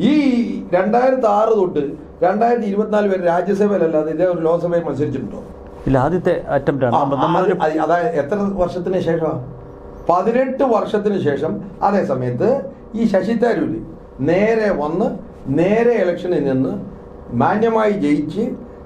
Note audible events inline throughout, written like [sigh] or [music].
ഈ രണ്ടായിരത്തി ആറ് തൊട്ട് രണ്ടായിരത്തി ഇരുപത്തിനാല് വരെ രാജ്യസഭയിലല്ലാതെ ഇതേ ഒരു ലോക്സഭയിൽ മത്സരിച്ചിട്ടുണ്ടോ? ഇല്ല ആദ്യത്തെ അറ്റംപ്റ്റ് ആണ്. ആ, നമ്മൾ- നമ്മളൊരു അത് അതായത് എത്ര വർഷത്തിന് ശേഷമാണ് പതിനെട്ട് വർഷത്തിന് ശേഷം അതേ സമയത്ത് ഈ ശശി തരൂര് നേരെ വന്ന് നേരെ ഇലക്ഷനിൽ നിന്ന് മാന്യമായി ജയിച്ച്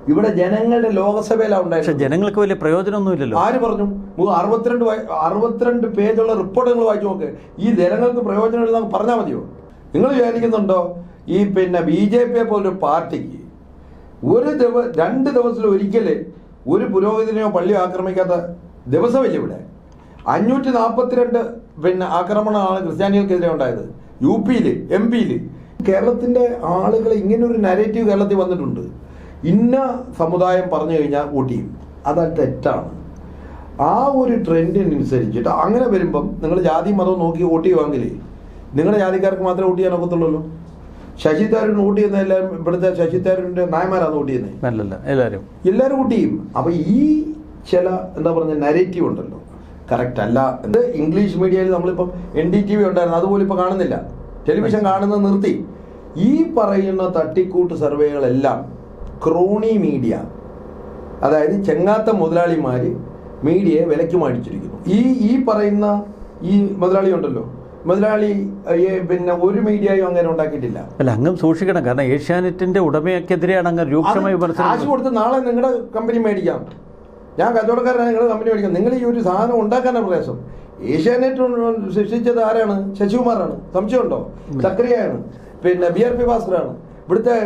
ഇവിടെ ജനങ്ങളുടെ ലോകസഭയിലാണ് ഉണ്ടായത് ജനങ്ങൾക്ക് വലിയ പ്രയോജനമൊന്നുമില്ലല്ലോ. ആര് പറഞ്ഞു? അറുപത്തിരണ്ട് അറുപത്തിരണ്ട് പേജുള്ള റിപ്പോർട്ടുകൾ വായിച്ചു നോക്ക്. ഈ ജനങ്ങൾക്ക് പ്രയോജനം പറഞ്ഞാൽ മതിയോ? നിങ്ങൾ വിചാരിക്കുന്നുണ്ടോ? ഈ പിന്നെ ബി ജെ പിയെ പോലൊരു പാർട്ടിക്ക് ഒരു ദിവ രണ്ട് ദിവസത്തിൽ ഒരിക്കൽ ഒരു പുരോഹിതനെയോ പള്ളിയോ ആക്രമിക്കാത്ത ദിവസമില്ല ഇവിടെ? അഞ്ഞൂറ്റി നാൽപ്പത്തിരണ്ട് പിന്നെ ആക്രമണമാണ് ക്രിസ്ത്യാനികൾക്കെതിരെ ഉണ്ടായത്. യു പിയിൽ എം പിയിൽ കേരളത്തിന്റെ ആളുകൾ ഇങ്ങനെ ഒരു നരേറ്റീവ് കേരളത്തിൽ വന്നിട്ടുണ്ട്. ഇന്ന സമുദായം പറഞ്ഞു കഴിഞ്ഞാൽ വോട്ട് ചെയ്യും. അത് തെറ്റാണ്. ആ ഒരു ട്രെൻഡിനനുസരിച്ചിട്ട് അങ്ങനെ വരുമ്പം നിങ്ങൾ ജാതി മതം നോക്കി വോട്ട് ചെയ്യുവാങ്കിൽ നിങ്ങളുടെ ജാതിക്കാർക്ക് മാത്രമേ വോട്ട് ചെയ്യാൻ ഒക്കത്തുള്ളൂ ശശി തരൂർ വോട്ട് ചെയ്യുന്ന എല്ലാവരും ഇവിടുത്തെ ശശി തരൂരിന്റെ നായന്മാരാണ് വോട്ട് ചെയ്യുന്നത് അല്ലല്ല എല്ലാവരും എല്ലാവരും വോട്ട് ചെയ്യും. അപ്പൊ ഈ ചില എന്താ പറഞ്ഞ നരേറ്റീവ് ഉണ്ടല്ലോ. കറക്റ്റ് അല്ല. ഇത് ഇംഗ്ലീഷ് മീഡിയയിൽ നമ്മളിപ്പം എൻ ഡി ടി വി ഉണ്ടായിരുന്നു. അതുപോലെ ഇപ്പോൾ കാണുന്നില്ല. ടെലിവിഷൻ കാണുന്നത് നിർത്തി. ഈ പറയുന്ന തട്ടിക്കൂട്ട് സർവേകളെല്ലാം ക്രോണി മീഡിയ അതായത് ചെങ്ങാത്ത മുതലാളിമാർ മീഡിയയെ വിലക്ക് മാടിച്ചിരിക്കുന്നു ഈ ഈ പറയുന്ന ഈ മുതലാളി ഉണ്ടല്ലോ. മുതലാളി പിന്നെ ഒരു മീഡിയയും അങ്ങനെ ഉണ്ടാക്കിയിട്ടില്ല. അല്ല അങ്ങ് സൂക്ഷിക്കണം. കാരണം ഏഷ്യാനെറ്റിന്റെ ഉടമയ്ക്കെതിരെയാണ് അങ്ങ് രൂക്ഷമായി കാശ് കൊടുത്ത് നാളെ നിങ്ങളുടെ കമ്പനി മേടിക്കാം. ഞാൻ കച്ചവടക്കാരനാണ് നിങ്ങളുടെ കമ്പനി മേടിക്കാം. നിങ്ങൾ ഈ ഒരു സാധനം ഉണ്ടാക്കാനാണ് പ്രയാസം. ഏഷ്യാനെറ്റ് സൃഷ്ടിച്ചത് ആരാണ്? ശശികുമാറാണ്. സംശയമുണ്ടോ? സക്രിയയാണ്. പിന്നെ ബി ആർ പി ഭാസ്കറാണ് ഇവിടുത്തെ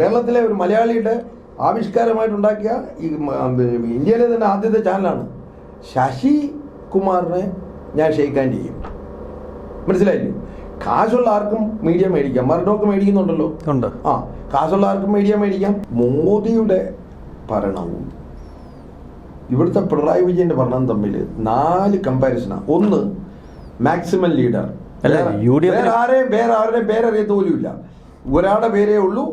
കേരളത്തിലെ ഒരു മലയാളിയുടെ ആവിഷ്കാരമായിട്ടുണ്ടാക്കിയ ഈ ഇന്ത്യയിലെ തന്നെ ആദ്യത്തെ ചാനലാണ്. ശശി കുമാറിനെ ഞാൻ ഷെയ്ക്കാൻ ചെയ്യും. മനസ്സിലായില്ലേ? കാശുള്ള ആർക്കും മീഡിയ മേടിക്കാം. മർഡോക്ക് മേടിക്കുന്നുണ്ടല്ലോ. ഉണ്ട്. ആ കാശുള്ള ആർക്കും മീഡിയ മേടിക്കാം. മോദിയുടെ ഭരണവും ഇവിടുത്തെ പിണറായി വിജയന്റെ ഭരണം തമ്മിൽ നാല് കമ്പാരിസണാണ് ഒന്ന് മാക്സിമം ലീഡർ വേറെ ആരെയും വേറെ ആരുടെയും പേരറിയത്ത പോലും ഇല്ല ഒരാളുടെ പേരേ ഉള്ളൂ.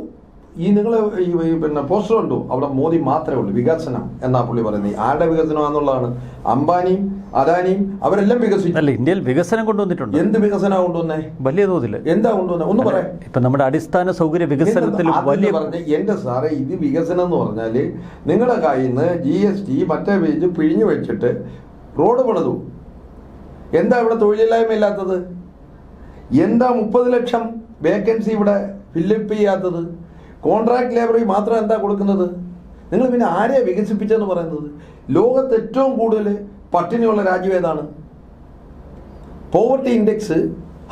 ഈ നിങ്ങൾ ഈ പിന്നെ പോസ്റ്റർ ഉണ്ടോ അവിടെ മോദി മാത്രമേ ഉള്ളൂ. വികസനം എന്നാ പുള്ളി പറയുന്നത്. ആരുടെ വികസനം എന്നുള്ളതാണ് അംബാനിയും അദാനിയും അവരെല്ലാം വികസിച്ചു. അല്ല ഇന്ത്യയിൽ വികസനം കൊണ്ടുവന്നിട്ടുണ്ട്. എന്ത് വികസനം കൊണ്ടുവന്നേ? വലിയ തോതിൽ. എന്താ കൊണ്ടുവന്നേ? ഒന്ന് പറയാം ഇപ്പൊ നമ്മുടെ അടിസ്ഥാന സൗകര്യ വികസനത്തിൽ വലിയ പറഞ്ഞ എന്റെ സാറേ ഇത് വികസനം എന്ന് പറഞ്ഞാൽ നിങ്ങളെ കയ്യിൽ നിന്ന് ജി എസ് ടി മറ്റേ പേജ് പിഴിഞ്ഞു വെച്ചിട്ട് റോഡ് പണിതു. എന്താ ഇവിടെ തൊഴിലില്ലായ്മ ഇല്ലാത്തത്? എന്താ മുപ്പത് ലക്ഷം വേക്കൻസി ഇവിടെ ഫില്ലപ്പ് ചെയ്യാത്തത്? കോൺട്രാക്ട് ലേബറിൽ മാത്രം എന്താ കൊടുക്കുന്നത്? നിങ്ങൾ പിന്നെ ആരെയാണ് വികസിപ്പിച്ചെന്ന് പറയുന്നത്? ലോകത്ത് ഏറ്റവും കൂടുതൽ പട്ടിണിയുള്ള രാജ്യം ഏതാണ്? പോവർട്ടി ഇൻഡെക്സ്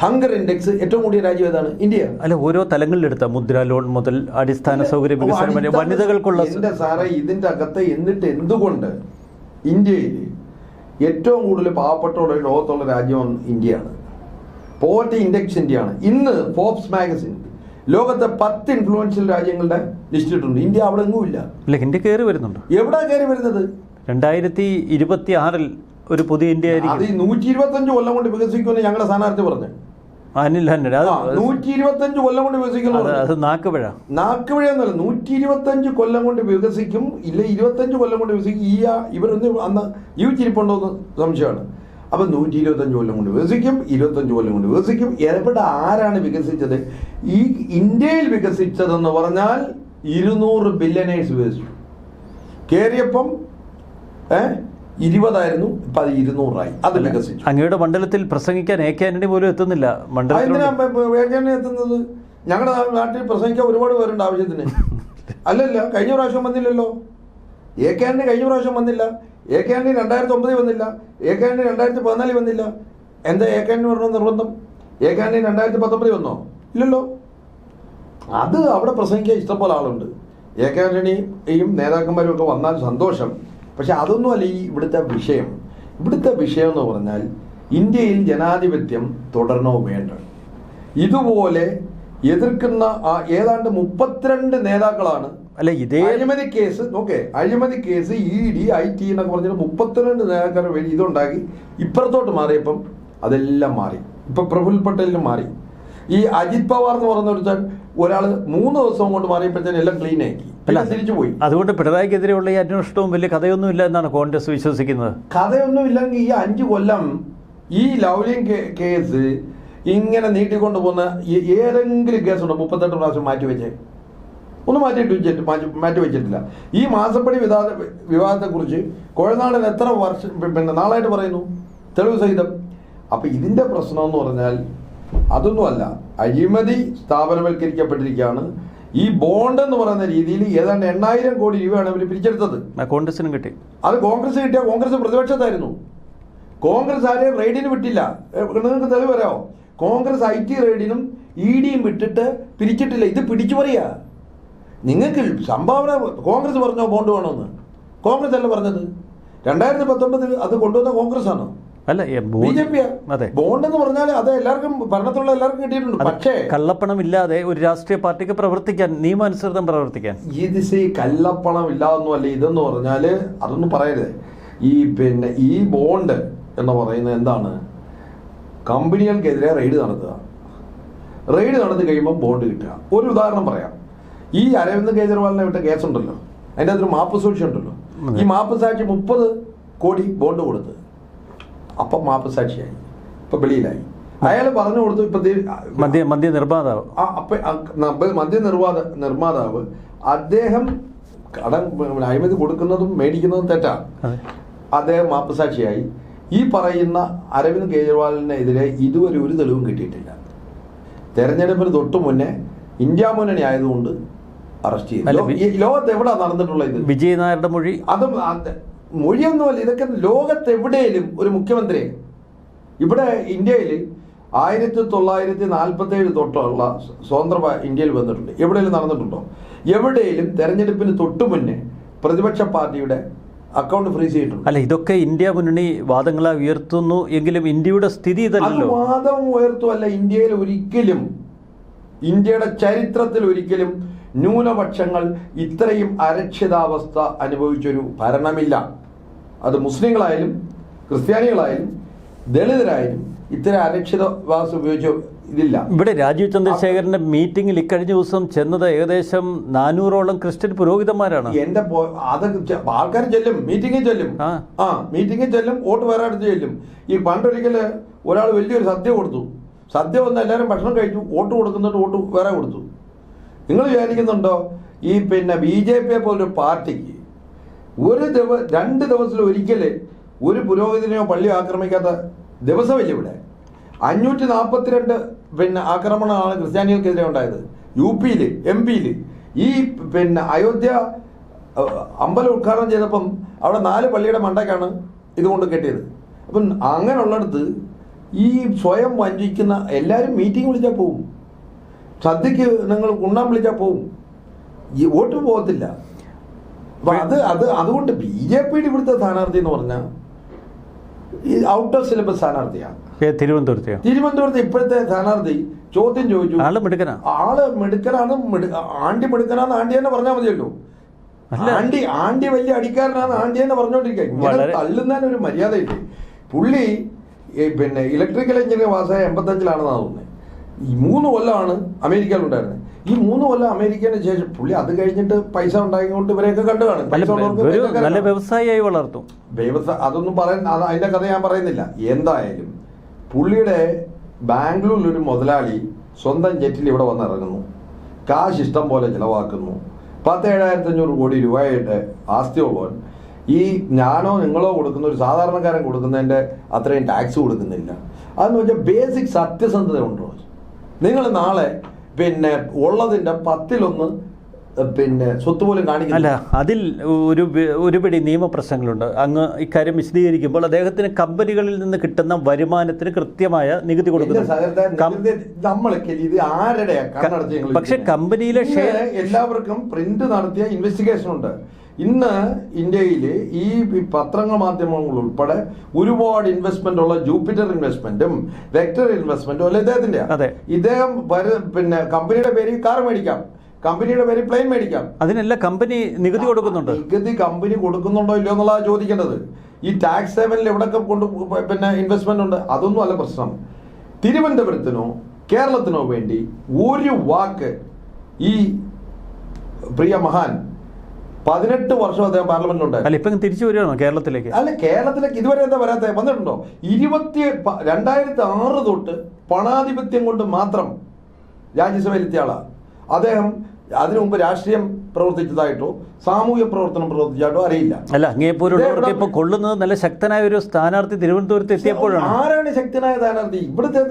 ഹങ്കർ ഇൻഡെക്സ് ഏറ്റവും കൂടിയ രാജ്യം ഏതാണ്? ഇന്ത്യ. അല്ല ഓരോ തലങ്ങളിലെടുത്ത മുദ്ര ലോൺ മുതൽ അടിസ്ഥാന സൗകര്യ വികസനം വരെ വനിതകൾക്കുള്ള എന്റെ സാറേ ഇതിന്റെ അകത്ത് എന്നിട്ട് എന്തുകൊണ്ട് ഇന്ത്യയിൽ ഏറ്റവും കൂടുതൽ പാവപ്പെട്ടവരുടെ ലോകത്തുള്ള രാജ്യം ഇന്ത്യയാണ്. പോവർട്ടി ഇൻഡെക്സ് ഇന്ത്യയാണ്. ഇന്ന് ഫോബ്സ് മാഗസിൻ ലോകത്തെ പത്ത് ഇൻഫ്ലുവൻഷ്യൽ രാജ്യങ്ങളുടെ ലിസ്റ്റ് ഇട്ടുണ്ട് ഇന്ത്യ അവിടെ എങ്ങുമില്ല അല്ല ഇന്ത്യ കയറി വരുന്നുണ്ട്. എവിടെ കയറി വരുന്നത്? രണ്ടായിരത്തി ഇരുപത്തി ആറിൽ ഒരു പുതിയ ഇന്ത്യ അത് ആയിരിക്കും. നൂറ്റി ഇരുപത്തഞ്ച് കൊല്ലം കൊണ്ട് വികസിക്കുമെന്ന് ഞങ്ങളുടെ സ്ഥാനാർത്ഥി പറഞ്ഞു. അനിൽ ഹന്നൻ അത് നൂറ്റി ഇരുപത്തഞ്ച് കൊല്ലം കൊണ്ട് വികസിക്കുന്നു അത് അത് നാക്കുപിഴ നാക്കുപിഴയൊന്നുമല്ല നൂറ്റി ഇരുപത്തഞ്ച് കൊല്ലം കൊണ്ട് വികസിക്കും ഇല്ല ഇരുപത്തഞ്ച് കൊല്ലം കൊണ്ട് വികസിക്കും. ഈ ആ- ഇവരൊന്ന് അന്ന് ജീവിച്ചിരിപ്പുണ്ടോ എന്ന് സംശയമാണ്. അപ്പം നൂറ്റി ഇരുപത്തഞ്ച് കൊല്ലം കൊണ്ട് വികസിക്കും ഇരുപത്തഞ്ച് കൊല്ലം കൊണ്ട് വികസിക്കും. എവിടെ ആരാണ് വികസിച്ചത്? ഈ ഇന്ത്യയിൽ വികസിച്ചതെന്ന് പറഞ്ഞാൽ ഇരുന്നൂറ് ബില്യനേഴ്സ് വികസിച്ചു. കയറിയപ്പം ഏ? ഇരുപതായിരുന്നു ഇപ്പൊ അത് ഇരുന്നൂറായി. അത് വികസിച്ചു. അങ്ങയുടെ മണ്ഡലത്തിൽ പ്രസംഗിക്കാൻ എ കെ ആന്റണി പോലും എത്തുന്നില്ല എത്തുന്നത്? ഞങ്ങളുടെ നാട്ടിൽ പ്രസംഗിക്കാൻ ഒരുപാട് പേരുണ്ട് ആവശ്യത്തിന്. [laughs] അല്ലല്ല കഴിഞ്ഞ പ്രാവശ്യം വന്നില്ലല്ലോ. എ കെ ആന്റണി കഴിഞ്ഞ പ്രാവശ്യം വന്നില്ല. എ കെ ആന്റണി രണ്ടായിരത്തി ഒമ്പതിൽ വന്നില്ല. എ കെ ആന്റണി രണ്ടായിരത്തി പതിനാലിൽ വന്നില്ല. എന്താ എ കെ ആന്റണി വരണം നിർബന്ധം? എ കെ ആന്റണി രണ്ടായിരത്തി പത്തൊമ്പതിൽ വന്നോ? ഇല്ലല്ലോ. അത് അവിടെ പ്രസംഗിക്കാൻ ഇഷ്ടംപോലെ ആളുണ്ട്. എ കെ ആന്റണിയും നേതാക്കന്മാരും ഒക്കെ വന്നാൽ സന്തോഷം. പക്ഷെ അതൊന്നുമല്ല ഈ ഇവിടുത്തെ വിഷയം. ഇവിടുത്തെ വിഷയം എന്ന് പറഞ്ഞാൽ ഇന്ത്യയിൽ ജനാധിപത്യം തുടരണോ വേണ്ട. ഇതുപോലെ എതിർക്കുന്ന ആ ഏതാണ്ട് മുപ്പത്തിരണ്ട് നേതാക്കളാണ് അല്ല ഇതേ അഴിമതി കേസ് നോക്കേ അഴിമതി case E D I T എന്നൊക്കെ പറഞ്ഞിട്ട് മുപ്പത്തിരണ്ട് നേതാക്കളുടെ വഴി ഇതുണ്ടാക്കി. ഇപ്പുറത്തോട്ട് മാറിയപ്പം അതെല്ലാം മാറി. ഇപ്പൊ പ്രഫുൽ പട്ടേലിന് മാറി. ഈ അജിത് പവാർ എന്ന് പറഞ്ഞ ഒരുത്തൻ ഒരാൾ മൂന്ന് ദിവസം കൊണ്ട് മാറിയപ്പോഴത്തേനും എല്ലാം ക്ലീൻ ആക്കി. അല്ല തിരിച്ചു പോയി. അതുകൊണ്ട് പിണറായിക്കെതിരെയുള്ള ഈ അന്വേഷണവും വലിയ കഥയൊന്നും ഇല്ല എന്നാണ് കോൺഗ്രസ് വിശ്വസിക്കുന്നത്. കഥയൊന്നും ഇല്ലെങ്കിൽ ഈ അഞ്ച് കൊല്ലം ഈ ലൗലിയം കേസ് ഇങ്ങനെ നീട്ടിക്കൊണ്ട് പോകുന്ന ഏതെങ്കിലും കേസുണ്ടോ? മുപ്പത്തെട്ട് പ്രാവശ്യം മാറ്റി വെച്ചേ. ഒന്നും മാറ്റിയിട്ട് വെച്ചിട്ട് മാറ്റി മാറ്റി വെച്ചിട്ടില്ല. ഈ മാസപ്പടി വിവാദ വിവാദത്തെക്കുറിച്ച് കോഴനാടൻ എത്ര വർഷം പിന്നെ നാളായിട്ട് പറയുന്നു തെളിവ് സഹിതം. അപ്പം ഇതിന്റെ പ്രശ്നം എന്ന് പറഞ്ഞാൽ അതൊന്നുമല്ല. അഴിമതി സ്ഥാപനവൽക്കരിക്കപ്പെട്ടിരിക്കുകയാണ്. ഈ ബോണ്ട് എന്ന് പറയുന്ന രീതിയിൽ ഏതാണ്ട് എണ്ണായിരം കോടി രൂപയാണ് അവർ പിരിച്ചെടുത്തത്. കോൺഗ്രസിനും കിട്ടി. അത് കോൺഗ്രസ് കിട്ടിയ കോൺഗ്രസ് പ്രതിപക്ഷത്തായിരുന്നു. കോൺഗ്രസ് ആരെയും റെയ്ഡിന് വിട്ടില്ല. നിങ്ങൾക്ക് തെളിവ് പറയാമോ കോൺഗ്രസ് ഐ ടി റെയ്ഡിനും ഇ ഡിയും വിട്ടിട്ട് പിരിച്ചിട്ടില്ല. ഇത് പിടിച്ചു പറയാ. നിങ്ങൾക്ക് സംഭാവന കോൺഗ്രസ് പറഞ്ഞോ ബോണ്ട് വേണമെന്ന് കോൺഗ്രസ് അല്ല പറഞ്ഞത്? രണ്ടായിരത്തി പത്തൊമ്പതിൽ അത് കൊണ്ടുവന്ന കോൺഗ്രസ് ആണ്? അല്ല അതെ ബോണ്ട് എന്ന് പറഞ്ഞാൽ അത്. എല്ലാവർക്കും ഭരണത്തിലുള്ള എല്ലാവർക്കും കിട്ടിയിട്ടുണ്ട്. പക്ഷേ കള്ളപ്പണം ഇല്ലാതെ ഒരു രാഷ്ട്രീയ പാർട്ടിക്ക് പ്രവർത്തിക്കാൻ നിയമാനുസൃതം പ്രവർത്തിക്കാൻ. ഈ ദിശ ഈ കള്ളപ്പണം കല്ലപ്പണം ഇല്ലാതൊന്നുമല്ല ഇതെന്ന് പറഞ്ഞാൽ അതൊന്നും പറയരുത്. ഈ പിന്നെ ഈ ബോണ്ട് എന്ന് പറയുന്നത് എന്താണ്? കമ്പനികൾക്കെതിരെ റെയ്ഡ് നടത്തുക. റെയ്ഡ് നടത്തി കഴിയുമ്പോൾ ബോണ്ട് കിട്ടുക. ഒരു ഉദാഹരണം പറയാം. ഈ അരവിന്ദ് കേജ്രിവാളിനെ വിട്ട കേസുണ്ടല്ലോ. അതിന്റെ അകത്തൊരു മാപ്പ് സാക്ഷി ഉണ്ടല്ലോ ഈ മാപ്പ് സാക്ഷി മുപ്പത് കോടി ബോണ്ട് കൊടുത്ത്. അപ്പം മാപ്പ് സാക്ഷിയായി. ഇപ്പം വെളിയിലായി. അയാൾ പറഞ്ഞു കൊടുത്തു ഇപ്പൊ മദ്യ ആ അപ്പ മദ്യ നിർവാദ നിർമ്മാതാവ് അദ്ദേഹം കടം അഴിമതി കൊടുക്കുന്നതും മേടിക്കുന്നതും തെറ്റാണ് അദ്ദേഹം മാപ്പസാക്ഷിയായി ഈ പറയുന്ന അരവിന്ദ് കെജ്രിവാളിനെതിരെ ഇതുവരെ ഒരു തെളിവും കിട്ടിയിട്ടില്ല. തെരഞ്ഞെടുപ്പിന് തൊട്ടു മുന്നേ ഇന്ത്യ മുന്നണി ആയതുകൊണ്ട് അറസ്റ്റ് ചെയ്തു. ലോകത്ത് എവിടെ നടന്നിട്ടുള്ള ഇത്? വിജയനായരുടെ മൊഴി? അത് മൊഴിയൊന്നുമല്ല ഇതൊക്കെ ലോകത്ത് എവിടെയും ഒരു മുഖ്യമന്ത്രി ഇവിടെ ഇന്ത്യയിൽ ആയിരത്തി തൊള്ളായിരത്തി നാൽപ്പത്തി ഏഴ് തൊട്ടുള്ള സ്വതന്ത്ര ഇന്ത്യയിൽ വന്നിട്ടുണ്ട്. എവിടെയും നടന്നിട്ടുണ്ടോ? എവിടെയും തെരഞ്ഞെടുപ്പിന് തൊട്ടു മുന്നേ പ്രതിപക്ഷ പാർട്ടിയുടെ അക്കൗണ്ട് ഫ്രീസ് ചെയ്തിട്ടുണ്ട്. അല്ല ഇതൊക്കെ ഇന്ത്യ മുന്നണി വാദങ്ങളെ ഉയർത്തുന്നു എങ്കിലും ഇന്ത്യയുടെ സ്ഥിതി ഇതല്ലല്ലോ. വാദം ഉയർത്തുമല്ല ഇന്ത്യയിൽ ഒരിക്കലും ഇന്ത്യയുടെ ചരിത്രത്തിൽ ഒരിക്കലും ന്യൂനപക്ഷങ്ങൾ ഇത്രയും അരക്ഷിതാവസ്ഥ അനുഭവിച്ചൊരു ഭരണമില്ല. അത് മുസ്ലിങ്ങളായാലും ക്രിസ്ത്യാനികളായാലും ദളിതരായാലും ഇത്തരം അരക്ഷിതവാസം ഉപയോഗിച്ച് ഇതില്ല. ഇവിടെ രാജീവ് ചന്ദ്രശേഖരന്റെ മീറ്റിംഗിൽ ഇക്കഴിഞ്ഞ ദിവസം ചെന്നത് ഏകദേശം നാനൂറോളം ക്രിസ്ത്യൻ പുരോഹിതന്മാരാണ്. എന്റെ പോ- അത് ആൾക്കാർ ചെല്ലും മീറ്റിംഗിൽ ചെല്ലും. ആ. മീറ്റിംഗിൽ ചെല്ലും വോട്ട് വേറെ അടുത്ത് ചെല്ലും. ഈ പണ്ടൊരിക്കൽ ഒരാൾ വലിയൊരു സദ്യ കൊടുത്തു. സദ്യ വന്ന് എല്ലാവരും ഭക്ഷണം കഴിച്ചു വോട്ട് കൊടുക്കുന്നിട്ട് വോട്ട് വേറെ കൊടുത്തു. നിങ്ങൾ വിചാരിക്കുന്നുണ്ടോ? ഈ പിന്നെ ബി ജെ പിയെ പോലൊരു പാർട്ടിക്ക് ഒരു ദിവ രണ്ട് ദിവസത്തിൽ ഒരിക്കൽ ഒരു പുരോഹിതനെയോ പള്ളിയോ ആക്രമിക്കാത്ത ദിവസമില്ല ഇവിടെ? അഞ്ഞൂറ്റി നാൽപ്പത്തിരണ്ട് പിന്നെ ആക്രമണമാണ് ക്രിസ്ത്യാനികൾക്കെതിരെ ഉണ്ടായത്. യു പിയിൽ എം പിയിൽ ഈ പിന്നെ അയോധ്യ അമ്പലം ഉദ്ഘാടനം ചെയ്തപ്പം അവിടെ നാല് പള്ളിയുടെ മണ്ടയ്ക്കാണ് ഇതുകൊണ്ട് കെട്ടിയത്. അപ്പം അങ്ങനെയുള്ളിടത്ത് ഈ സ്വയം വഞ്ചിക്കുന്ന എല്ലാവരും മീറ്റിംഗ് വിളിച്ചാൽ പോവും. സദ്യക്ക് നിങ്ങൾ ഉണ്ണാൻ വിളിച്ചാൽ പോവും. ഈ വോട്ട് പോകത്തില്ല. അപ്പൊ അത് അത് അതുകൊണ്ട് ബി ജെ പിയുടെ ഇവിടുത്തെ സ്ഥാനാർത്ഥി എന്ന് പറഞ്ഞാൽ ഈ ഔട്ട് ഓഫ് സിലബസ് സ്ഥാനാർത്ഥിയാണ്. തിരുവനന്തപുരത്ത് തിരുവനന്തപുരത്ത് ഇപ്പോഴത്തെ സ്ഥാനാർത്ഥി ചോദ്യം ചോദിച്ചു. ആൾ മിടുക്കനാ? ആൾ മിടുക്കനാണ് മിടു- ആണ്ടി മിടുക്കനാന്ന് ആണ്ടി തന്നെ പറഞ്ഞാൽ മതിയല്ലോ. ആണ്ടി ആണ്ടി വലിയ അടിക്കാരനാണ് ആണ്ടി തന്നെ പറഞ്ഞോണ്ടിരിക്കുക. ഇങ്ങനെ വളരെ- തള്ളുന്നതിന് ഒരു മര്യാദയില്ലേ? പുള്ളി പിന്നെ ഇലക്ട്രിക്കൽ എഞ്ചിനീയർ പാസ്സായ എൺപത്തഞ്ചിലാണെന്നാണ് തോന്നുന്നത് ഈ മൂന്ന് കൊല്ലമാണ് അമേരിക്കയിൽ ഉണ്ടായിരുന്നത് ഈ മൂന്ന് കൊല്ലം അമേരിക്കന് ശേഷം പുള്ളി അത് കഴിഞ്ഞിട്ട് പൈസ ഉണ്ടാക്കിക്കൊണ്ട് ഇവരെയൊക്കെ കണ്ടു കാണും. പൈസ ഉള്ളവർക്ക് ഒരു നല്ല. വ്യവസായിയായി വളർത്തും. വ്യവസായ അതൊന്നും പറയാൻ അതിന്റെ കഥ ഞാൻ പറയുന്നില്ല. എന്തായാലും പുള്ളിയുടെ ബാംഗ്ലൂരിൽ ഒരു മുതലാളി സ്വന്തം ജെറ്റിൽ ഇവിടെ വന്നിറങ്ങുന്നു കാശ് ഇഷ്ടം പോലെ ചിലവാക്കുന്നു. പത്ത് ഏഴായിരത്തി അഞ്ഞൂറ് കോടി രൂപയുടെ ആസ്തിയുള്ളവൻ ഈ ഞാനോ നിങ്ങളോ കൊടുക്കുന്ന ഒരു സാധാരണക്കാരൻ കൊടുക്കുന്നതിന്റെ അത്രയും ടാക്സ് കൊടുക്കുന്നില്ല. അതെന്ന് വെച്ചാൽ ബേസിക് സത്യസന്ധത ഉണ്ടോ നിങ്ങൾ നാളെ പിന്നെ ഉള്ളതിന്റെ പത്തിലൊന്ന് പിന്നെ സ്വത്ത് പോലും അല്ല അതിൽ ഒരു ഒരുപടി നിയമപ്രശ്നങ്ങളുണ്ട്. അങ്ങ് ഇക്കാര്യം വിശദീകരിക്കുമ്പോൾ അദ്ദേഹത്തിന് കമ്പനികളിൽ നിന്ന് കിട്ടുന്ന വരുമാനത്തിന് കൃത്യമായ നികുതി കൊടുക്കുന്നു. പക്ഷെ കമ്പനിയിലെ എല്ലാവർക്കും പ്രിന്റ് നടത്തിയ ഇൻവെസ്റ്റിഗേഷൻ ഉണ്ട്. ഇന്ന് ഇന്ത്യയിൽ ഈ പത്രങ്ങൾ മാധ്യമങ്ങൾ ഉൾപ്പെടെ ഒരുപാട് ഇൻവെസ്റ്റ്മെന്റ് ഉള്ള ജൂപ്പിറ്റർ ഇൻവെസ്റ്റ്മെന്റും വെക്ടർ ഇൻവെസ്റ്റ്മെന്റും അല്ല ഇദ്ദേഹത്തിന്റെ. ഇദ്ദേഹം പിന്നെ കമ്പനിയുടെ പേര് കാർ മേടിക്കാം. കമ്പനിയുടെ പേര് പ്ലെയിൻ മേടിക്കാം. അതിനെല്ലാം കമ്പനി നികുതി കൊടുക്കുന്നുണ്ട്. നികുതി കമ്പനി കൊടുക്കുന്നുണ്ടോ ഇല്ലയോ എന്നുള്ളതാണ് ചോദിക്കേണ്ടത്. ഈ ടാക്സ് സേവനിൽ എവിടെയൊക്കെ കൊണ്ട് പിന്നെ ഇൻവെസ്റ്റ്മെന്റ് ഉണ്ട്? അതൊന്നും അല്ല പ്രശ്നം. തിരുവനന്തപുരത്തിനോ കേരളത്തിനോ വേണ്ടി ഒരു വാക്ക് ഈ പ്രിയ മഹാൻ പതിനെട്ട് വർഷം അദ്ദേഹം പാർലമെന്റിലുണ്ടായിരുന്നു. അല്ല ഇപ്പം തിരിച്ചു വരികയാണോ കേരളത്തിലേക്ക്? അല്ല കേരളത്തിലേക്ക് ഇതുവരെ എന്താ വരാത്ത വന്നിട്ടുണ്ടോ? ഇരുപത്തി രണ്ടായിരത്തി ആറ് തൊട്ട് പണാധിപത്യം കൊണ്ട് മാത്രം രാജ്യസഭയിലെത്തിയ ആളാ. അദ്ദേഹം അതിനു മുമ്പ് രാഷ്ട്രീയം പ്രവർത്തിച്ചതായിട്ടോ സാമൂഹ്യ പ്രവർത്തനം പ്രവർത്തിച്ചായിട്ടോ അറിയില്ല. അല്ല അങ്ങേപ്പോലുള്ളവർക്ക് ഇപ്പൊ കൊള്ളുന്നത് നല്ല ശക്തനായ ഒരു സ്ഥാനാർത്ഥി തിരുവനന്തപുരത്ത് എത്തിയപ്പോഴാണ്. ആരാണ് ശക്തനായ സ്ഥാനാർത്ഥി? ഇവിടുത്തെ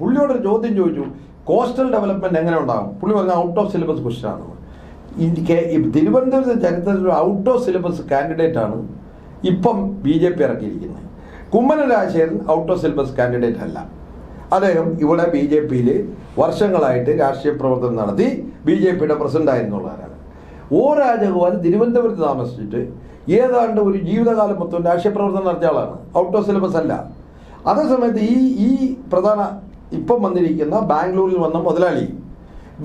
പുള്ളിയോടൊരു ചോദ്യം ചോദിച്ചു. കോസ്റ്റൽ ഡെവലപ്മെന്റ് എങ്ങനെ ഉണ്ടാകും? പുള്ളി പറഞ്ഞ ഔട്ട് ഓഫ് സിലബസ് ക്വസ്റ്റൻ ആണ്. തിരുവനന്തപുരത്തെ ചരിത്രത്തിൽ ഔട്ട് ഓഫ് സിലബസ് കാൻഡിഡേറ്റ് ആണ് ഇപ്പം B J P ഇറക്കിയിരിക്കുന്നത്. Kummanam Rajasekharan out of syllabus candidate അല്ല. അദ്ദേഹം ഇവിടെ ബി ജെ പിയിൽ വർഷങ്ങളായിട്ട് രാഷ്ട്രീയ പ്രവർത്തനം നടത്തി ബി ജെ പിയുടെ പ്രസിഡന്റ് ആയിരുന്നുള്ളവരാണ്. ഓ രാജഗോപാൽ തിരുവനന്തപുരത്ത് താമസിച്ചിട്ട് ഏതാണ്ട് ഒരു ജീവിതകാലം മൊത്തം രാഷ്ട്രീയ പ്രവർത്തനം നടത്തിയ ആളാണ്. ഔട്ട് ഓഫ് സിലബസ് അല്ല അതേസമയത്ത് ഈ ഈ പ്രധാന ഇപ്പം വന്നിരിക്കുന്ന ബാംഗ്ലൂരിൽ വന്ന മുതലാളി.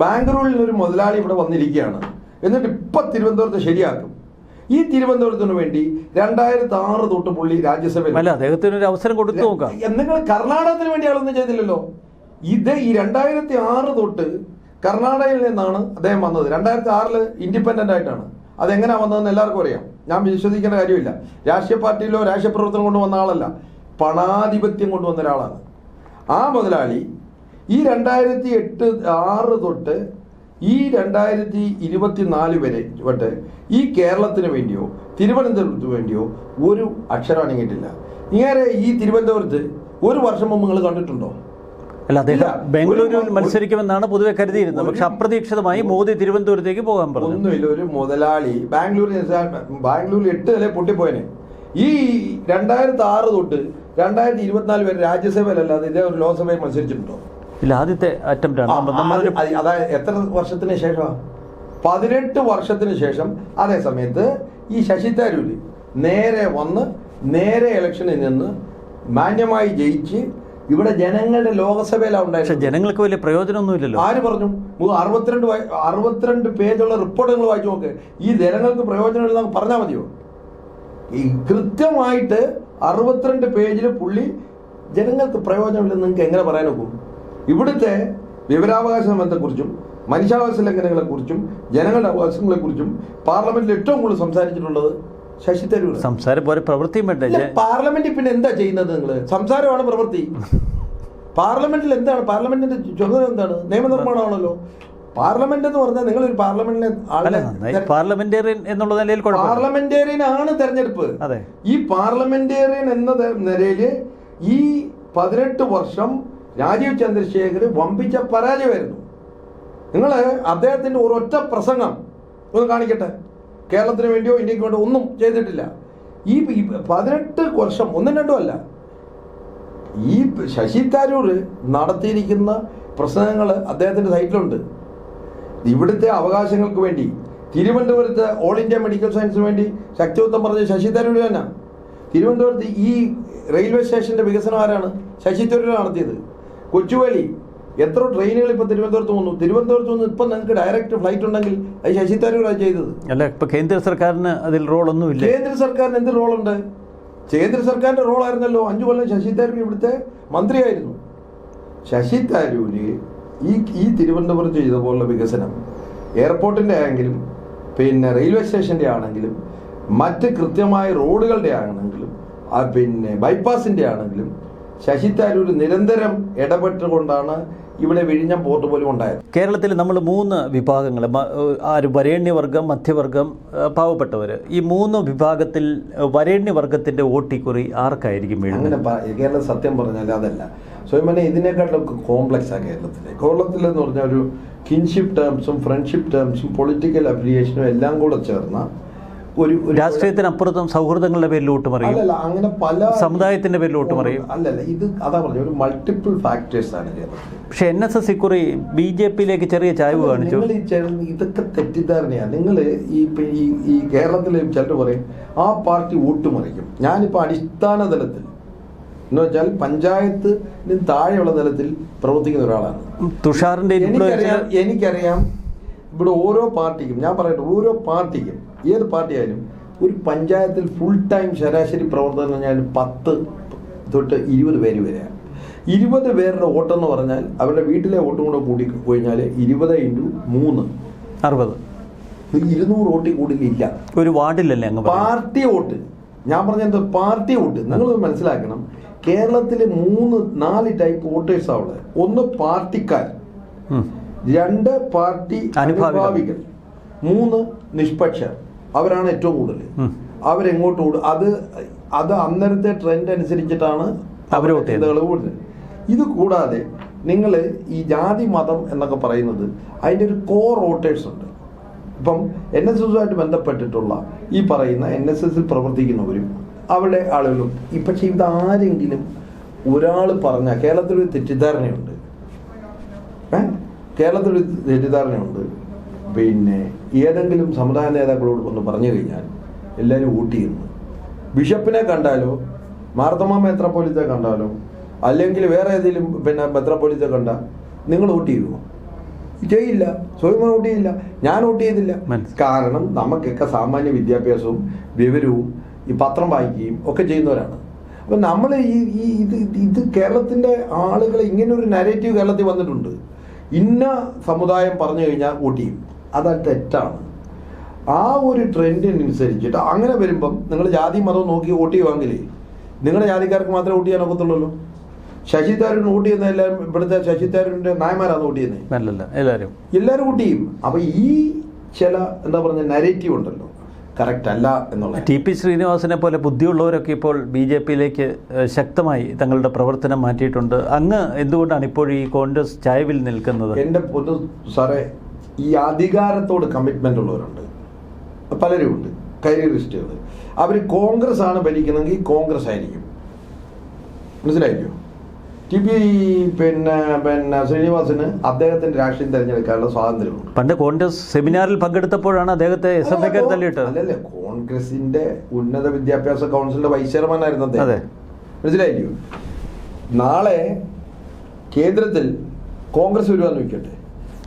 ബാംഗ്ലൂരിൽ ഒരു മുതലാളി ഇവിടെ വന്നിരിക്കുകയാണ്. എന്നിട്ട് ഇപ്പം തിരുവനന്തപുരത്ത് ശരിയാക്കും. ഈ തിരുവനന്തപുരത്തിന് വേണ്ടി രണ്ടായിരത്തി ആറ് തൊട്ട് പുള്ളി രാജ്യസഭയിൽ അല്ല അദ്ദേഹത്തിന് ഒരു അവസരം കൊടുത്തു നോക്കാം. നിങ്ങൾ കർണാടകത്തിന് വേണ്ടി ആളൊന്നും ചെയ്തില്ലല്ലോ. ഇത് ഈ രണ്ടായിരത്തി ആറ് തൊട്ട് കർണാടകയിൽ നിന്നാണ് അദ്ദേഹം വന്നത്. രണ്ടായിരത്തി ആറിൽ ഇൻഡിപെൻഡന്റ് ആയിട്ടാണ്. അതെങ്ങനെയാ വന്നതെന്ന് എല്ലാവർക്കും അറിയാം. ഞാൻ വിശ്വസിക്കേണ്ട കാര്യമില്ല. രാഷ്ട്രീയ പാർട്ടിയിലോ രാഷ്ട്രീയ പ്രവർത്തനം കൊണ്ട് വന്ന ആളല്ല. പണാധിപത്യം കൊണ്ടുവന്ന ഒരാളാണ്. ആ മുതലാളി ഈ രണ്ടായിരത്തി എട്ട് ആറ് തൊട്ട് ഈ രണ്ടായിരത്തി ഇരുപത്തിനാല് വരെ വട്ടെ ഈ കേരളത്തിന് വേണ്ടിയോ തിരുവനന്തപുരത്തിന് വേണ്ടിയോ ഒരു അക്ഷരം അണങ്ങിയിട്ടില്ല ഇങ്ങനെ ഈ തിരുവനന്തപുരത്ത് ഒരു വർഷം മുമ്പ് നിങ്ങൾ കണ്ടിട്ടുണ്ടോ? അല്ല അദ്ദേഹം ബംഗളൂരുവിൽ മത്സരിക്കുമെന്നാണ് പൊതുവെ കരുതിയിരുന്നത്. പക്ഷെ അപ്രതീക്ഷിതമായി മോദി തിരുവനന്തപുരത്തേക്ക് പോകാൻ പറഞ്ഞു. ഒന്നുമില്ല ഒരു മുതലാളി. ബാംഗ്ലൂരിൽ ബാംഗ്ലൂരിൽ എട്ട് നില പൊട്ടിപ്പോയനെ. ഈ രണ്ടായിരത്തി ആറ് തൊട്ട് രണ്ടായിരത്തി ഇരുപത്തിനാല് വരെ രാജ്യസഭയിലല്ലാതെ ഇതേ ഒരു ലോക്സഭയിൽ മത്സരിച്ചിട്ടുണ്ടോ? ഇല്ല ആദ്യത്തെ അറ്റംപ്റ്റ് ആണ്. അതായത് എത്ര വർഷത്തിന് ശേഷമാണ് പതിനെട്ട് വർഷത്തിന് ശേഷം അതേ സമയത്ത് ഈ ശശി തരൂര് നേരെ വന്ന് നേരെ ഇലക്ഷനിൽ നിന്ന് മാന്യമായി ജയിച്ച് ഇവിടെ ജനങ്ങളുടെ ലോകസഭയിലാണ് ഉണ്ടായത് ജനങ്ങൾക്ക് വലിയ പ്രയോജനമൊന്നുമില്ലല്ലോ ആര് പറഞ്ഞു? അറുപത്തിരണ്ട് അറുപത്തിരണ്ട് പേജുള്ള റിപ്പോർട്ട് നിങ്ങൾ വായിച്ചു നോക്ക്. ഈ ജനങ്ങൾക്ക് പ്രയോജനം നമുക്ക് പറഞ്ഞാൽ മതിയോ? ഈ കൃത്യമായിട്ട് അറുപത്തിരണ്ട് പേജിൽ പുള്ളി ജനങ്ങൾക്ക് പ്രയോജനമില്ലെന്ന് നിങ്ങൾക്ക് എങ്ങനെ പറയാൻ ഇവിടുത്തെ വിവരാവകാശ നിയമത്തെക്കുറിച്ചും മനുഷ്യാവകാശ ലംഘനങ്ങളെക്കുറിച്ചും ജനങ്ങളുടെ അവകാശങ്ങളെക്കുറിച്ചും പാർലമെന്റിൽ ഏറ്റവും കൂടുതൽ സംസാരിച്ചിട്ടുള്ളത് ശശി തരൂർ സംസാരം പോലെ ജെ- പാർലമെന്റിൽ പിന്നെ എന്താ ചെയ്യുന്നത് നിങ്ങൾ സംസാരമാണ് പ്രവൃത്തി. പാർലമെന്റിൽ എന്താണ്? പാർലമെന്റിന്റെ ചുമതല എന്താണ്? നിയമനിർമ്മാണമാണല്ലോ. പാർലമെന്റ് എന്ന് പറഞ്ഞാൽ നിങ്ങൾ ഒരു പാർലമെന്റിലെ പാർലമെന്റേറിയൻ എന്നുള്ള നിലയിൽ പാർലമെന്റേറിയൻ ആണ് തെരഞ്ഞെടുപ്പ്. അതെ. ഈ പാർലമെന്റേറിയൻ എന്ന നിലയിൽ ഈ പതിനെട്ട് വർഷം രാജീവ് ചന്ദ്രശേഖർ വമ്പിച്ച പരാജയമായിരുന്നു നിങ്ങൾ അദ്ദേഹത്തിന്റെ ഒരൊറ്റ പ്രസംഗം ഒന്ന് കാണിക്കട്ടെ. കേരളത്തിന് വേണ്ടിയോ ഇന്ത്യയ്ക്ക് വേണ്ടിയോ ഒന്നും ചെയ്തിട്ടില്ല. ഈ പതിനെട്ട് വർഷം ഒന്നും രണ്ടും അല്ല. ഈ ശശി തരൂർ നടത്തിയിരിക്കുന്ന പ്രസംഗങ്ങൾ അദ്ദേഹത്തിന്റെ സൈറ്റിലുണ്ട്. ഇവിടുത്തെ അവകാശങ്ങൾക്ക് വേണ്ടി തിരുവനന്തപുരത്ത് ഓൾ ഇന്ത്യ മെഡിക്കൽ സയൻസിന് വേണ്ടി ശക്തിയുദ്ധം പറഞ്ഞ ശശി തരൂർ തന്നെ തിരുവനന്തപുരത്ത് ഈ റെയിൽവേ സ്റ്റേഷന്റെ വികസനം ആരാണ്? ശശി തരൂർ നടത്തിയത്. കൊച്ചുവേളി. എത്ര ട്രെയിനുകൾ ഇപ്പൊ തിരുവനന്തപുരത്ത് വന്നു. തിരുവനന്തപുരത്ത് നിന്ന് ഇപ്പൊ നിങ്ങൾക്ക് ഡയറക്റ്റ് ഫ്ലൈറ്റ് ഉണ്ടെങ്കിൽ അത് ശശി തരൂരാണ് ചെയ്തത്. അല്ല ഇപ്പൊ കേന്ദ്ര സർക്കാരിന് അതിൽ റോളൊന്നും ഇല്ല. കേന്ദ്ര സർക്കാരിന് എന്ത് റോളുണ്ട് കേന്ദ്ര സർക്കാരിന്റെ റോൾ റോളായിരുന്നല്ലോ അഞ്ചു കൊല്ലം ശശി തരൂർ ഇവിടുത്തെ മന്ത്രിയായിരുന്നു. ശശി തരൂര് ഈ ഈ തിരുവനന്തപുരത്ത് ചെയ്ത പോലുള്ള വികസനം എയർപോർട്ടിന്റെ ആണെങ്കിലും പിന്നെ റെയിൽവേ സ്റ്റേഷന്റെ ആണെങ്കിലും മറ്റ് കൃത്യമായ റോഡുകളുടെ ആണെങ്കിലും പിന്നെ ബൈപ്പാസിന്റെ ആണെങ്കിലും ശശി തരൂർ നിരന്തരം ഇടപെട്ടുകൊണ്ടാണ് ഇവിടെ വിഴിഞ്ഞം പോർട്ട് പോലും ഉണ്ടായത്. കേരളത്തിൽ നമ്മൾ മൂന്ന് വിഭാഗങ്ങൾ ആര് വരേണ്യവർഗം മധ്യവർഗം പാവപ്പെട്ടവർ ഈ മൂന്ന് വിഭാഗത്തിൽ വരേണ്യവർഗത്തിന്റെ വരേണ്യവർഗത്തിന്റെ വോട്ടിക്കുറി ആർക്കായിരിക്കും വീഴുന്നത്? അങ്ങനെ കേരളം സത്യം പറഞ്ഞാൽ അതല്ല. സ്വയം ഇതിനേക്കാളും കോംപ്ലക്സ് ആണ് കേരളത്തിലെ. കേരളത്തിൽ എന്ന് പറഞ്ഞാൽ ഒരു കിൻഷിപ്പ് ടേംസും ഫ്രണ്ട്ഷിപ്പ് ടേംസും പൊളിറ്റിക്കൽ അഫിലിയേഷനും എല്ലാം കൂടെ ചേർന്ന ഒരു രാഷ്ട്രീയത്തിനപ്പുറത്തും സൗഹൃദങ്ങളുടെ പേരിലോട്ട് വോട്ടുമറിയും അല്ലല്ല അങ്ങനെ പല സമുദായത്തിന്റെ പേരിലോട്ട് വോട്ടുമറിയും അല്ലല്ല ഇത് അതാ പറഞ്ഞ ഒരു മൾട്ടിപ്പിൾ ഫാക്ടേഴ്സ് ആണ് പക്ഷെ എൻ എസ് എസ് ഇക്കുറി ബി ജെ പിയിലേക്ക് ചെറിയ ചായ്വ് കാണിച്ചു. ഇതൊക്കെ തെറ്റിദ്ധാരണയാണ് നിങ്ങൾ ഈ ഈ കേരളത്തിലെ ചിലർ പറയും ആ പാർട്ടി വോട്ട് മറിക്കും. ഞാനിപ്പോൾ അടിസ്ഥാന തലത്തിൽ എന്ന് വെച്ചാൽ പഞ്ചായത്തിന് താഴെയുള്ള തലത്തിൽ പ്രവർത്തിക്കുന്ന ഒരാളാണ്. തുഷാറിന്റെ എനിക്കറിയാം ഇവിടെ ഓരോ പാർട്ടിക്കും ഞാൻ പറയട്ടെ ഓരോ പാർട്ടിക്കും ഏത് പാർട്ടി ആയാലും ഒരു പഞ്ചായത്തിൽ ഫുൾ ടൈം ശരാശരി പ്രവർത്തനം എന്ന് പറഞ്ഞാൽ പത്ത് തൊട്ട് ഇരുപത് പേര് വരെയാണ് ഇരുപത് പേരുടെ വോട്ടെന്ന് പറഞ്ഞാൽ അവരുടെ വീട്ടിലെ വോട്ടും കൂടെ കൂടി കഴിഞ്ഞാൽ ഇരുപത് ഇന്റു മൂന്ന്. അറുപത്. ഇരുന്നൂറ് വോട്ടിൽ കൂടുതലില്ല ഒരു വാർഡിലല്ലേ പാർട്ടി വോട്ട്. ഞാൻ പറഞ്ഞ എന്താ പാർട്ടി വോട്ട്. നിങ്ങൾ മനസ്സിലാക്കണം. കേരളത്തിൽ മൂന്ന് നാല് ടൈപ്പ് വോട്ടേഴ്സാണ് ഉള്ളത്. ഒന്ന് പാർട്ടിക്കാർ. രണ്ട് പാർട്ടി അനുഭാവികൾ. അനുഭാവികൾ. മൂന്ന് നിഷ്പക്ഷർ. അവരാണ് ഏറ്റവും കൂടുതൽ. അവരെങ്ങോട്ട് കൂടും അത് അത് അന്നേരത്തെ ട്രെൻഡ് അനുസരിച്ചിട്ടാണ് അവർ കൂടുതൽ ചിന്തകൾ ഇത് കൂടാതെ നിങ്ങൾ ഈ ജാതി മതം എന്നൊക്കെ പറയുന്നത് അതിന്റെ ഒരു കോർ വോട്ടേഴ്സ് ഉണ്ട്. ഇപ്പം എൻ എസ് എസുമായിട്ട് ബന്ധപ്പെട്ടിട്ടുള്ള ഈ പറയുന്ന എൻ എസ് എസിൽ പ്രവർത്തിക്കുന്നവരും അവിടെ ആളുകളും ഇപ്പം പക്ഷേ ഇത് ആരെങ്കിലും ഒരാൾ പറഞ്ഞ കേരളത്തിലൊരു തെറ്റിദ്ധാരണയുണ്ട്. ഏഹ് കേരളത്തിലൊരു തെറ്റിദ്ധാരണയുണ്ട്. പിന്നെ ഏതെങ്കിലും സമുദായ നേതാക്കളോട് ഒന്ന് പറഞ്ഞു കഴിഞ്ഞാൽ എല്ലാവരും വോട്ട് ചെയ്യുന്നു. ബിഷപ്പിനെ കണ്ടാലോ മാർത്തമാ മെത്രാപ്പോലിത്തെ കണ്ടാലോ അല്ലെങ്കിൽ വേറെ ഏതെങ്കിലും പിന്നെ മെത്രാപ്പോലിത്തെ കണ്ടാൽ നിങ്ങൾ വോട്ട് ചെയ്യുമോ ചെയ്യില്ല സ്വയം വോട്ട് ചെയ്യില്ല ഞാൻ വോട്ട് ചെയ്തില്ല. കാരണം നമുക്കൊക്കെ സാമാന്യ വിദ്യാഭ്യാസവും വിവരവും ഈ പത്രം വായിക്കുകയും ഒക്കെ ചെയ്യുന്നവരാണ്. അപ്പം നമ്മൾ ഈ ഈ ഇത് ഇത് കേരളത്തിന്റെ ആളുകൾ ഇങ്ങനൊരു ഒരു നരേറ്റീവ് കേരളത്തിൽ വന്നിട്ടുണ്ട്. ഇന്ന സമുദായം പറഞ്ഞു കഴിഞ്ഞാൽ വോട്ട് ചെയ്യും. അത് തെറ്റാണ്. ആ ഒരു ട്രെൻഡിനനുസരിച്ചിട്ട് അങ്ങനെ വരുമ്പം നിങ്ങൾ ജാതി മതം നോക്കി വോട്ട് ചെയ്യുവാങ്കിലേ നിങ്ങളുടെ ജാതിക്കാർക്ക് മാത്രമേ വോട്ട് ചെയ്യാൻ ഒക്കത്തുള്ളൂ ശശി തരൂർ വോട്ട് ചെയ്യുന്ന എല്ലാവരും ഇവിടുത്തെ ശശി തരൂരിന്റെ നായന്മാരാണ് വോട്ട് ചെയ്യുന്നത് എല്ലാവരും. എല്ലാവരും വോട്ട് ചെയ്യും. അപ്പൊ ഈ ചില എന്താ പറഞ്ഞ നരേറ്റീവ് ഉണ്ടല്ലോ. കറക്റ്റ് അല്ല എന്നുള്ള. ടി പി ശ്രീനിവാസനെ പോലെ ബുദ്ധിയുള്ളവരൊക്കെ ഇപ്പോൾ ബി ജെ പിയിലേക്ക് ശക്തമായി തങ്ങളുടെ പ്രവർത്തനം മാറ്റിയിട്ടുണ്ട്. അങ്ങ് എന്തുകൊണ്ടാണ് ഇപ്പോൾ ഈ കോൺഗ്രസ് ചായവിൽ നിൽക്കുന്നത്? എന്റെ പൊതു സാറേ ഈ അധികാരത്തോട് കമ്മിറ്റ്മെന്റ് ഉള്ളവരുണ്ട്. പലരും ഉണ്ട് കരിയറിസ്റ്റുകൾ അവർ കോൺഗ്രസ് ആണ് ഭരിക്കുന്നതെങ്കിൽ കോൺഗ്രസ് ആയിരിക്കും. മനസ്സിലായില്ലോ? ടി പി പിന്നെ പിന്നെ ശ്രീനിവാസന് അദ്ദേഹത്തിന്റെ രാഷ്ട്രീയം തിരഞ്ഞെടുക്കാനുള്ള സ്വാതന്ത്ര്യമുണ്ട്. പണ്ട് കോൺഗ്രസ് സെമിനാറിൽ പങ്കെടുത്തപ്പോഴാണ് അദ്ദേഹത്തെ എസ് എഫ് ഐക്കാർ തള്ളിയിട്ടത്. അല്ലല്ലേ കോൺഗ്രസിന്റെ ഉന്നത വിദ്യാഭ്യാസ കൗൺസിലിന്റെ വൈസ് ചെയർമാനായിരുന്നു അദ്ദേഹം. അതെ. മനസ്സിലായില്ലയോ നാളെ കേന്ദ്രത്തിൽ കോൺഗ്രസ് വരുവാന്ന് വെക്കട്ടെ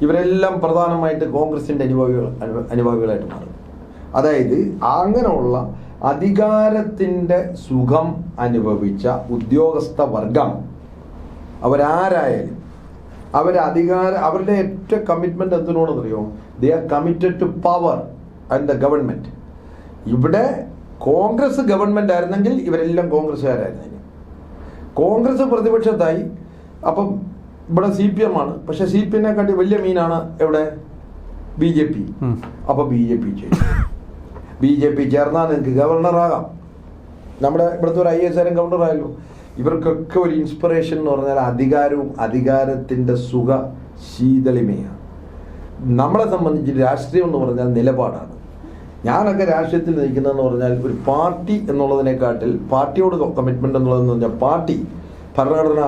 ഇവരെല്ലാം പ്രധാനമായിട്ട് കോൺഗ്രസിന്റെ അനുഭാവികൾ അനുഭവികളായിട്ട് മാറും. അതായത് അങ്ങനെയുള്ള അധികാരത്തിന്റെ സുഖം അനുഭവിച്ച ഉദ്യോഗസ്ഥ വർഗം. അവരാരായാലും അവരെ അധികാര അവരുടെ ഏറ്റവും commitment എന്തിനോടെന്നറിയോ they are committed to power and the government ഇവിടെ കോൺഗ്രസ് ഗവൺമെന്റ് ആയിരുന്നെങ്കിൽ ഇവരെല്ലാം കോൺഗ്രസ്സുകാരായിരുന്നു കോൺഗ്രസ് പ്രതിപക്ഷത്തായി. അപ്പം ഇവിടെ സി പി എം ആണ്. പക്ഷെ സി പി എമ്മിനെ കാട്ടി വലിയ മീനാണ് എവിടെ? B J P. അപ്പൊ B J P B J P ചേർന്നാൽ നിങ്ങൾക്ക് ഗവർണറാകാം നമ്മുടെ ഇവിടുത്തെ ഒരു ഐ എസ് ആരും ഗവർണറായല്ലോ ഇവർക്കൊക്കെ ഒരു ഇൻസ്പിറേഷൻ എന്ന് പറഞ്ഞാൽ അധികാരവും അധികാരത്തിന്റെ സുഖ ശീതളിമയാണ്. നമ്മളെ സംബന്ധിച്ച് രാഷ്ട്രീയം എന്ന് പറഞ്ഞാൽ നിലപാടാണ്. ഞാനൊക്കെ രാഷ്ട്രീയത്തിൽ നിൽക്കുന്നതെന്ന് പറഞ്ഞാൽ ഒരു പാർട്ടി എന്നുള്ളതിനെക്കാട്ടിൽ പാർട്ടിയോട് കമ്മിറ്റ്മെന്റ് എന്നുള്ളതെന്ന് പറഞ്ഞാൽ പാർട്ടി ഭരണഘടന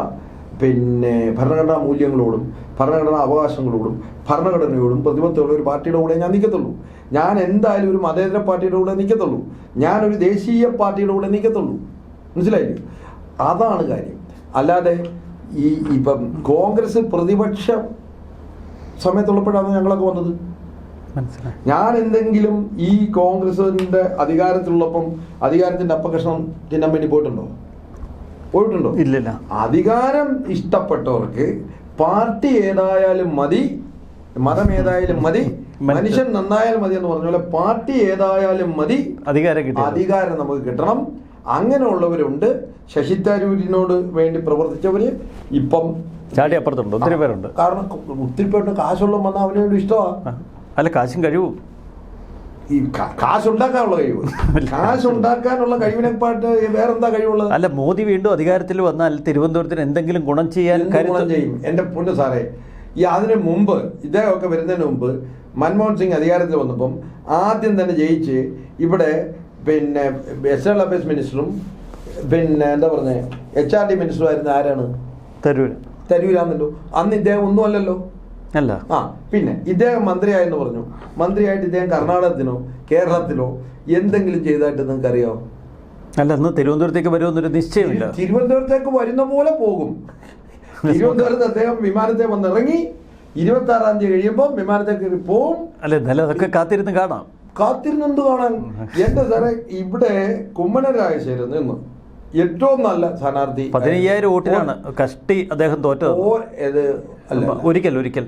പിന്നെ ഭരണഘടനാ മൂല്യങ്ങളോടും ഭരണഘടനാ അവകാശങ്ങളോടും ഭരണഘടനയോടും പ്രതിബദ്ധമുള്ള ഒരു പാർട്ടിയുടെ കൂടെ ഞാൻ നിൽക്കത്തുള്ളൂ. ഞാൻ എന്തായാലും ഒരു മതേതര പാർട്ടിയുടെ കൂടെ നിൽക്കത്തുള്ളൂ. ഞാനൊരു ദേശീയ പാർട്ടിയുടെ കൂടെ നിൽക്കത്തുള്ളൂ. മനസ്സിലായില്ലേ? അതാണ് കാര്യം. അല്ലാതെ ഈ ഇപ്പം കോൺഗ്രസ് പ്രതിപക്ഷ സമയത്തുള്ളപ്പോഴാണ് ഞങ്ങളൊക്കെ വന്നത്. ഞാൻ എന്തെങ്കിലും ഈ കോൺഗ്രസിന്റെ അധികാരത്തിലുള്ളപ്പം അധികാരത്തിന്റെ അപ്പകഷ്ണം തിന്നാൻ വേണ്ടി പോയിട്ടുണ്ടോ? പോയിട്ടുണ്ടോ? ഇല്ലില്ല. അധികാരം ഇഷ്ടപ്പെട്ടവർക്ക് പാർട്ടി ഏതായാലും മതി മതം ഏതായാലും മതി മനുഷ്യൻ നന്നായാലും മതി എന്ന് പറഞ്ഞ പോലെ പാർട്ടി ഏതായാലും മതി അധികാരം കിട്ടി അധികാരം നമുക്ക് കിട്ടണം. അങ്ങനെയുള്ളവരുണ്ട്. ശശി തരൂരിനോട് വേണ്ടി പ്രവർത്തിച്ചവര് ഇപ്പം ചാടി അപ്പുറത്തുണ്ട്. ഒത്തിരി പേരുണ്ട്. കാരണം ഒത്തിരി പേരുടെ കാശുള്ള വന്നാൽ അവനോട് ഇഷ്ടമാണ് അല്ല കാശും കഴിവും. ഈ കാശുണ്ടാക്കാനുള്ള കഴിവ്. [laughs] കാശുണ്ടാക്കാനുള്ള കഴിവിനെപ്പാട്ട് വേറെന്താ കഴിവുള്ളത്? അല്ല മോദി വീണ്ടും അധികാരത്തിൽ വന്നാൽ തിരുവനന്തപുരത്തിന് എന്തെങ്കിലും ഗുണം ചെയ്യാൻ ഗുണം ചെയ്യും? എന്റെ പൊന്നു സാറേ ഈ അതിന് മുമ്പ് ഇദ്ദേഹമൊക്കെ വരുന്നതിന് മുമ്പ് മൻമോഹൻ സിംഗ് അധികാരത്തിൽ വന്നപ്പം ആദ്യം തന്നെ ജയിച്ച് ഇവിടെ പിന്നെ എക്സ്റ്റേണൽ അഫയേഴ്സ് മിനിസ്റ്ററും പിന്നെ എന്താ പറഞ്ഞേ എച്ച് ആർ ഡി മിനിസ്റ്ററും ആയിരുന്ന ആരാണ്? തരൂര്. തരൂരാന്നല്ലോ. അന്ന് ഇദ്ദേഹം ഒന്നുമല്ലല്ലോ അല്ല. ആ പിന്നെ ഇദ്ദേഹം മന്ത്രിയായെന്ന് പറഞ്ഞു. മന്ത്രിയായിട്ട് ഇദ്ദേഹം കർണാടകത്തിനോ കേരളത്തിലോ എന്തെങ്കിലും ചെയ്തതായിട്ട് നിങ്ങൾക്ക് അറിയാമോ അല്ല ഇന്ന് തിരുവനന്തപുരത്തേക്ക് വരുമെന്നൊരു നിശ്ചയമില്ല. തിരുവനന്തപുരത്തേക്ക് വരുന്ന പോലെ പോകും. തിരുവനന്തപുരത്ത് അദ്ദേഹം വിമാനത്തെ വന്നിറങ്ങി ഇരുപത്തി ആറാം തീയതി കഴിയുമ്പോൾ വിമാനത്തെ കയറി പോവും. അല്ല എന്നാലും അതൊക്കെ കാത്തിരുന്ന് കാണാം. കാത്തിരുന്നെന്ത് കാണാൻ? എന്റെ സാറേ ഇവിടെ കുമ്മനരാജശേഖരൻ നിന്ന് ഏറ്റവും നല്ല സ്ഥാനാർത്ഥി പതിനയ്യായിരം വോട്ടിനാണ് കഷ്ടി അദ്ദേഹം തോറ്റത്. ഒരിക്കൽ ഒരിക്കൽ.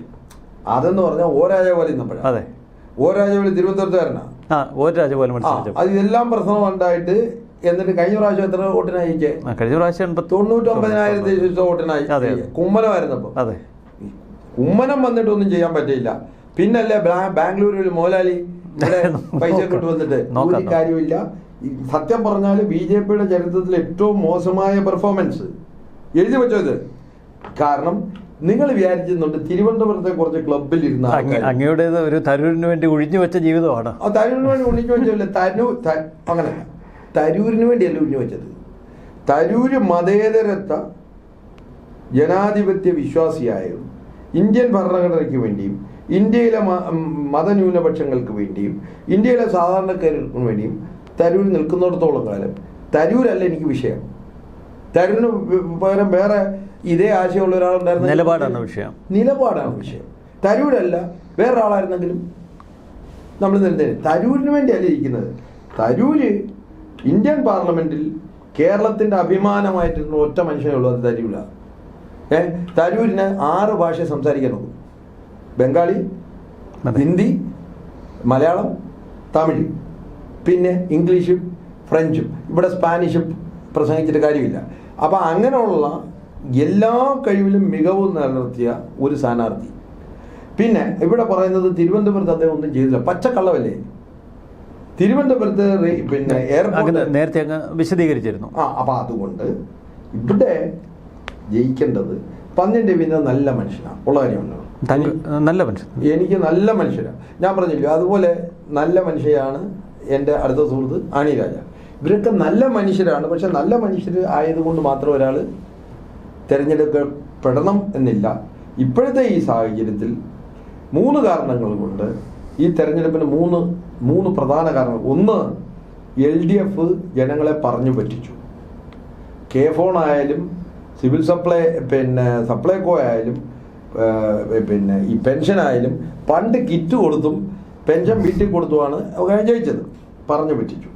അതെന്ന് പറഞ്ഞാൽ ഓ പോലെ നിന്നപ്പോഴാണ് അതെ. ഓ രാജവലി തിരുവനന്തപുരത്തുകാരനാ. ആ രാജപോലെ ആ മത്സരിച്ചു അത് ഇതെല്ലാം പ്രശ്നം ഉണ്ടായിട്ട് എന്നിട്ട് കഴിഞ്ഞ പ്രാവശ്യം എത്ര വോട്ടിനായി കഴിഞ്ഞ പ്രാവശ്യം തൊണ്ണൂറ്റൊമ്പതിനായിരത്തി വോട്ടിനായി. കുമ്മനമായിരുന്നപ്പോ അതെ. കുമ്മനം വന്നിട്ടൊന്നും ചെയ്യാൻ പറ്റില്ല പിന്നല്ലേ ബാംഗ്ലൂരിൽ മോലാലി [laughs] പൈസ കിട്ടു വന്നിട്ട്. ഒരു കാര്യമില്ല സത്യം പറഞ്ഞാൽ ബി ജെ പിയുടെ ചരിത്രത്തിൽ ഏറ്റവും മോശമായ പെർഫോമൻസ് എഴുതി വെച്ചോ ഇത്. കാരണം നിങ്ങൾ വിചാരിച്ചിരുന്നുണ്ട് തിരുവനന്തപുരത്തെ കുറച്ച് ക്ലബിൽ ഇരുന്ന അങ്ങയുടെ അങ്ങയുടേത് ഒരു തരൂരിന് വേണ്ടി ഒഴിഞ്ഞു വെച്ച ജീവിതമാണ്. തരൂരിന് വേണ്ടി ഒഴിഞ്ഞു വെച്ചല്ല തരൂ അങ്ങനെ തരൂരിന് വേണ്ടിയല്ല ഒഴിഞ്ഞു വെച്ചത്. തരൂര് മതേതരത്വ ജനാധിപത്യ വിശ്വാസിയായും ഇന്ത്യൻ ഭരണഘടനയ്ക്ക് വേണ്ടിയും ഇന്ത്യയിലെ മതന്യൂനപക്ഷങ്ങൾക്ക് വേണ്ടിയും ഇന്ത്യയിലെ സാധാരണക്കാർക്ക് വേണ്ടിയും തരൂർ നിൽക്കുന്നിടത്തോളം കാലം തരൂരല്ല എനിക്ക് വിഷയം. തരൂരിന് പകരം വേറെ ഇതേ ആശയമുള്ള ഒരാളുണ്ടായിരുന്നു നിലപാടാണ് വിഷയം. നിലപാടാണ് വിഷയം. തരൂരല്ല വേറൊരാളായിരുന്നെങ്കിലും നമ്മൾ നിരുന്നത് തരൂരിന് വേണ്ടിയല്ല ഇരിക്കുന്നത്. തരൂര് ഇന്ത്യൻ പാർലമെന്റിൽ കേരളത്തിന്റെ അഭിമാനമായിട്ടുള്ള ഒറ്റ മനുഷ്യനേ ഉള്ളൂ അത് തരൂല ഏ തരൂരിന് ആറ് ഭാഷ സംസാരിക്കാൻ നോക്കും. ബംഗാളി ഹിന്ദി മലയാളം തമിഴ്. പിന്നെ ഇംഗ്ലീഷും ഫ്രഞ്ചും. ഇവിടെ സ്പാനിഷും പ്രസംഗിച്ചിട്ട് കാര്യമില്ല. അപ്പം അങ്ങനെയുള്ള എല്ലാ കഴിവിലും മികവ് നിലനിർത്തിയ ഒരു സ്ഥാനാർത്ഥി. പിന്നെ ഇവിടെ പറയുന്നത് തിരുവനന്തപുരത്ത് അദ്ദേഹം ഒന്നും ചെയ്തില്ല. പച്ചക്കള്ളവല്ലേ? തിരുവനന്തപുരത്ത് പിന്നെ എയർപോർട്ട് നേരത്തെ അങ്ങ് വിശദീകരിച്ചിരുന്നു. ആ അപ്പം അതുകൊണ്ട് ഇവിടെ ജയിക്കേണ്ടത് പന്നിന്റെ പിന്നെ നല്ല മനുഷ്യനാണ് ഉള്ള കാര്യമല്ലോ നല്ല മനുഷ്യൻ. എനിക്ക് നല്ല മനുഷ്യനാണ് ഞാൻ പറഞ്ഞില്ല അതുപോലെ നല്ല മനുഷ്യയാണ് എന്റെ അടുത്ത സുഹൃത്ത് ആണി രാജ. ഇവരൊക്കെ നല്ല മനുഷ്യരാണ് പക്ഷെ നല്ല മനുഷ്യർ ആയതുകൊണ്ട് മാത്രം ഒരാൾ തിരഞ്ഞെടുക്കപ്പെടണം എന്നില്ല. ഇപ്പോഴത്തെ ഈ സാഹചര്യത്തിൽ മൂന്ന് കാരണങ്ങൾ കൊണ്ട് ഈ തെരഞ്ഞെടുപ്പിന് മൂന്ന് മൂന്ന് പ്രധാന കാരണങ്ങൾ. ഒന്ന് എൽ ഡി എഫ് ജനങ്ങളെ പറഞ്ഞു പറ്റിച്ചു. കെ ഫോൺ ആയാലും സിവിൽ സപ്ലൈ പിന്നെ സപ്ലൈകോ ആയാലും പിന്നെ ഈ പെൻഷനായാലും പണ്ട് കിറ്റ് കൊടുത്തും പെൻഷൻ വീട്ടിൽ കൊടുത്തുമാണ് ജയിച്ചത് പറഞ്ഞു പറ്റിച്ചു.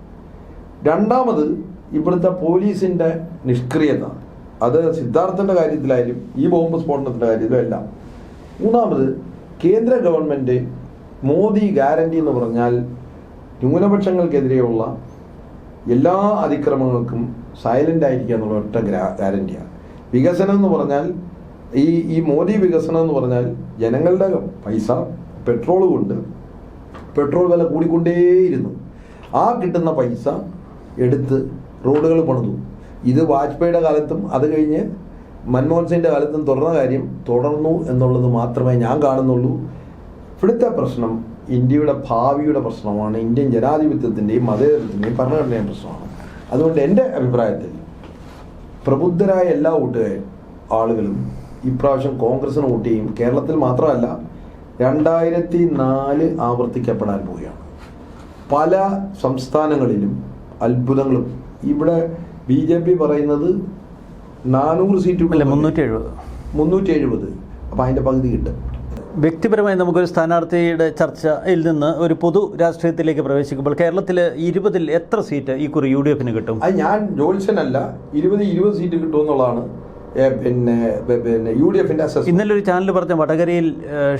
രണ്ടാമത് ഇവിടുത്തെ പോലീസിന്റെ നിഷ്ക്രിയത. അത് സിദ്ധാർത്ഥന്റെ കാര്യത്തിലായാലും ഈ ബോംബ് സ്ഫോടനത്തിന്റെ കാര്യത്തിലും എല്ലാം. മൂന്നാമത് കേന്ദ്ര ഗവൺമെന്റ് മോദി ഗ്യാരണ്ടി എന്ന് പറഞ്ഞാൽ ന്യൂനപക്ഷങ്ങൾക്കെതിരെയുള്ള എല്ലാ അതിക്രമങ്ങൾക്കും സൈലന്റ് ആയിരിക്കുക എന്നുള്ള ഒറ്റ ഗ്യാരണ്ടിയാണ്. വികസനം എന്ന് പറഞ്ഞാൽ ഈ ഈ മോദി വികസനം എന്ന് പറഞ്ഞാൽ ജനങ്ങളുടെ പൈസ പെട്രോൾ കൊണ്ട് പെട്രോൾ വില കൂടിക്കൊണ്ടേയിരുന്നു. ആ കിട്ടുന്ന പൈസ എടുത്ത് റോഡുകൾ പണിതു. ഇത് വാജ്പേയിയുടെ കാലത്തും അത് കഴിഞ്ഞ് മൻമോഹൻ സിംഗിന്റെ കാലത്തും തുടർന്ന കാര്യം തുടർന്നു എന്നുള്ളത് മാത്രമേ ഞാൻ കാണുന്നുള്ളൂ. ഇവിടുത്തെ പ്രശ്നം ഇന്ത്യയുടെ ഭാവിയുടെ പ്രശ്നമാണ്. ഇന്ത്യൻ ജനാധിപത്യത്തിന്റെയും മതേതരത്തിന്റെയും ഭരണഘടനയും പ്രശ്നമാണ്. അതുകൊണ്ട് എന്റെ അഭിപ്രായത്തിൽ പ്രബുദ്ധരായ എല്ലാ കൂട്ടുകാരും ആളുകളും ഇപ്രാവശ്യം കോൺഗ്രസിന് വോട്ട് ചെയ്യും. കേരളത്തിൽ മാത്രമല്ല രണ്ടായിരത്തി നാല് ആവർത്തിക്കപ്പെടാൻ പോവുകയാണ്. പല സംസ്ഥാനങ്ങളിലും അത്ഭുതങ്ങളും ഇവിടെ ബി ജെ പി പറയുന്നത് നാനൂറ് സീറ്റ് മുന്നൂറ്റി എഴുപത് മുന്നൂറ്റി എഴുപത് അപ്പം അതിന്റെ പകുതി കിട്ടും. വ്യക്തിപരമായി നമുക്കൊരു സ്ഥാനാർത്ഥിയുടെ ചർച്ചയിൽ നിന്ന് ഒരു പൊതു രാഷ്ട്രീയത്തിലേക്ക് പ്രവേശിക്കുമ്പോൾ കേരളത്തിൽ ഇരുപതിൽ എത്ര സീറ്റ് ഈ കുറി യു ഡി എഫിന് കിട്ടും? അത് ഞാൻ ജോത്സ്യനല്ല ഇരുപത് ഇരുപത് സീറ്റ് കിട്ടുമെന്നുള്ളതാണ് എന്നുള്ളതാണ് പിന്നെ പിന്നെ യു ഡി എഫിന്റെ അസസ് ഇന്നലെ ഒരു ചാനൽ പറഞ്ഞ വടകരയിൽ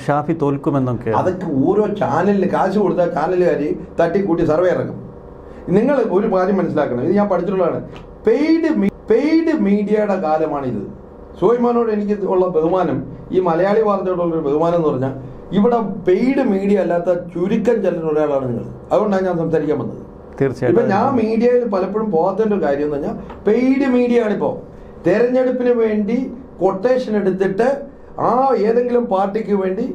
ഷാഫി തോൽക്കുമെന്നൊക്കെ അതൊക്കെ ഓരോ ചാനലിന് കാശ് കൊടുത്താൽ ചാനലുകാർ തട്ടിക്കൂട്ടി സർവേ ഇറങ്ങും നിങ്ങൾ ഒരു കാര്യം മനസ്സിലാക്കണം ഇത് ഞാൻ പഠിച്ചിട്ടുള്ളതാണ്. പെയ്ഡ് പെയ്ഡ് മീഡിയയുടെ കാലമാണിത്. സോയിമാനോട് എനിക്ക് ഉള്ള ബഹുമാനം ഈ മലയാളി വാർത്തയോടുള്ള ഒരു ബഹുമാനം എന്ന് പറഞ്ഞാൽ ഇവിടെ പെയ്ഡ് മീഡിയ അല്ലാത്ത ചുരുക്കം ചെല്ലുന്ന ഒരാളാണ് നിങ്ങൾ. അതുകൊണ്ടാണ് ഞാൻ സംസാരിക്കാൻ വന്നത്. ഇപ്പൊ തീർച്ചയായിട്ടും ഞാൻ മീഡിയയിൽ പലപ്പോഴും പോകാത്തതിന്റെ ഒരു കാര്യം എന്ന് പറഞ്ഞാൽ പെയ്ഡ് മീഡിയ ആണിപ്പോ തെരഞ്ഞെടുപ്പിന് വേണ്ടി കൊട്ടേഷൻ എടുത്തിട്ട് ആ ഏതെങ്കിലും പാർട്ടിക്ക് വേണ്ടി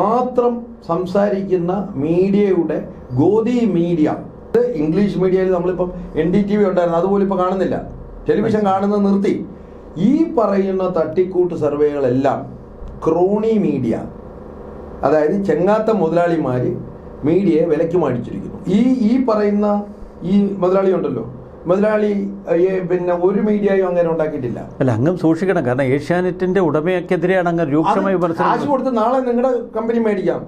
മാത്രം സംസാരിക്കുന്ന മീഡിയയുടെ ഗോതി മീഡിയ ഇത് ഇംഗ്ലീഷ് മീഡിയയിൽ നമ്മളിപ്പം എൻ ഡി ടി വി ഉണ്ടായിരുന്നു. അതുപോലെ ഇപ്പോൾ കാണുന്നില്ല. ടെലിവിഷൻ കാണുന്നത് നിർത്തി. ഈ പറയുന്ന തട്ടിക്കൂട്ട് സർവേകളെല്ലാം ക്രോണി മീഡിയ അതായത് ചെങ്ങാത്ത മുതലാളിമാർ മീഡിയയെ വിലക്ക് മേടിച്ചിരിക്കുന്നു ഈ ഈ പറയുന്ന ഈ മുതലാളി ഉണ്ടല്ലോ. മുതലാളി പിന്നെ ഒരു മീഡിയയും അങ്ങനെ ഉണ്ടാക്കിയിട്ടില്ല. അല്ല അങ്ങ് സൂക്ഷിക്കണം. കാരണം ഏഷ്യാനെറ്റിന്റെ ഉടമയ്ക്കെതിരെയാണ് അങ്ങ് രൂക്ഷമായി കാശ് കൊടുത്ത് നാളെ നിങ്ങളുടെ കമ്പനി മേടിക്കാം.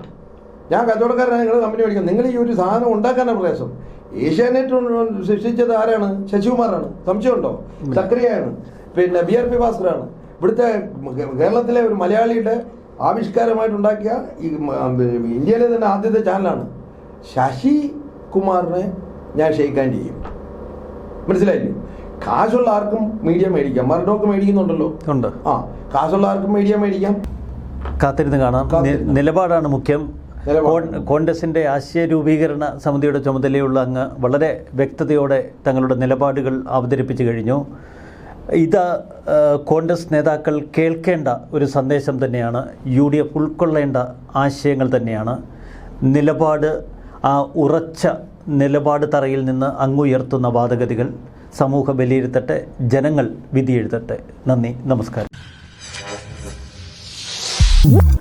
ഞാൻ കച്ചവടക്കാരനാണ് നിങ്ങളുടെ കമ്പനി മേടിക്കാം. നിങ്ങൾ ഈ ഒരു സാധനം ഉണ്ടാക്കാനാണ് പ്രയാസം. ഏഷ്യാനെറ്റ് സൃഷ്ടിച്ചത് ആരാണ്? ശശികുമാറാണ്. സംശയമുണ്ടോ? സക്രിയാണ് പിന്നെ ബി ആർ പി ഭാസ്കറാണ് ഇവിടുത്തെ കേരളത്തിലെ ഒരു മലയാളിയുടെ ആവിഷ്കാരമായിട്ടുണ്ടാക്കിയ ഈ ഇന്ത്യയിലെ തന്നെ ആദ്യത്തെ ചാനലാണ്. ശശി കുമാറിനെ ഞാൻ ഷെയ്ക്കാൻ ചെയ്യും. മനസ്സിലായില്ലേ? കാശുള്ള ആർക്കും മീഡിയ മേടിക്കാം. മർഡോക്ക് മേടിക്കുന്നുണ്ടല്ലോ. ഉണ്ട്. ആ കാശുള്ള ആർക്കും മീഡിയ മേടിക്കാം. കാത്തിരുന്ന് കാണാം. നിലപാടാണ് മുഖ്യം. നിലപാട്. കോൺ- കോൺഗ്രസിന്റെ ആശയ രൂപീകരണ സമിതിയുടെ ചുമതലയുള്ള അങ്ങ് വളരെ വ്യക്തതയോടെ തങ്ങളുടെ നിലപാടുകൾ അവതരിപ്പിച്ചു കഴിഞ്ഞു. ഇത് കോൺഗ്രസ് നേതാക്കൾ കേൾക്കേണ്ട ഒരു സന്ദേശം തന്നെയാണ്. യു ഡി എഫ് ഉൾക്കൊള്ളേണ്ട ആശയങ്ങൾ തന്നെയാണ്. നിലപാട് ആ ഉറച്ച നിലപാട് തറയിൽ നിന്ന് അങ്ങുയർത്തുന്ന വാദഗതികൾ സമൂഹം വിലയിരുത്തട്ടെ ജനങ്ങൾ വിധിയെഴുതട്ടെ. നന്ദി നമസ്കാരം.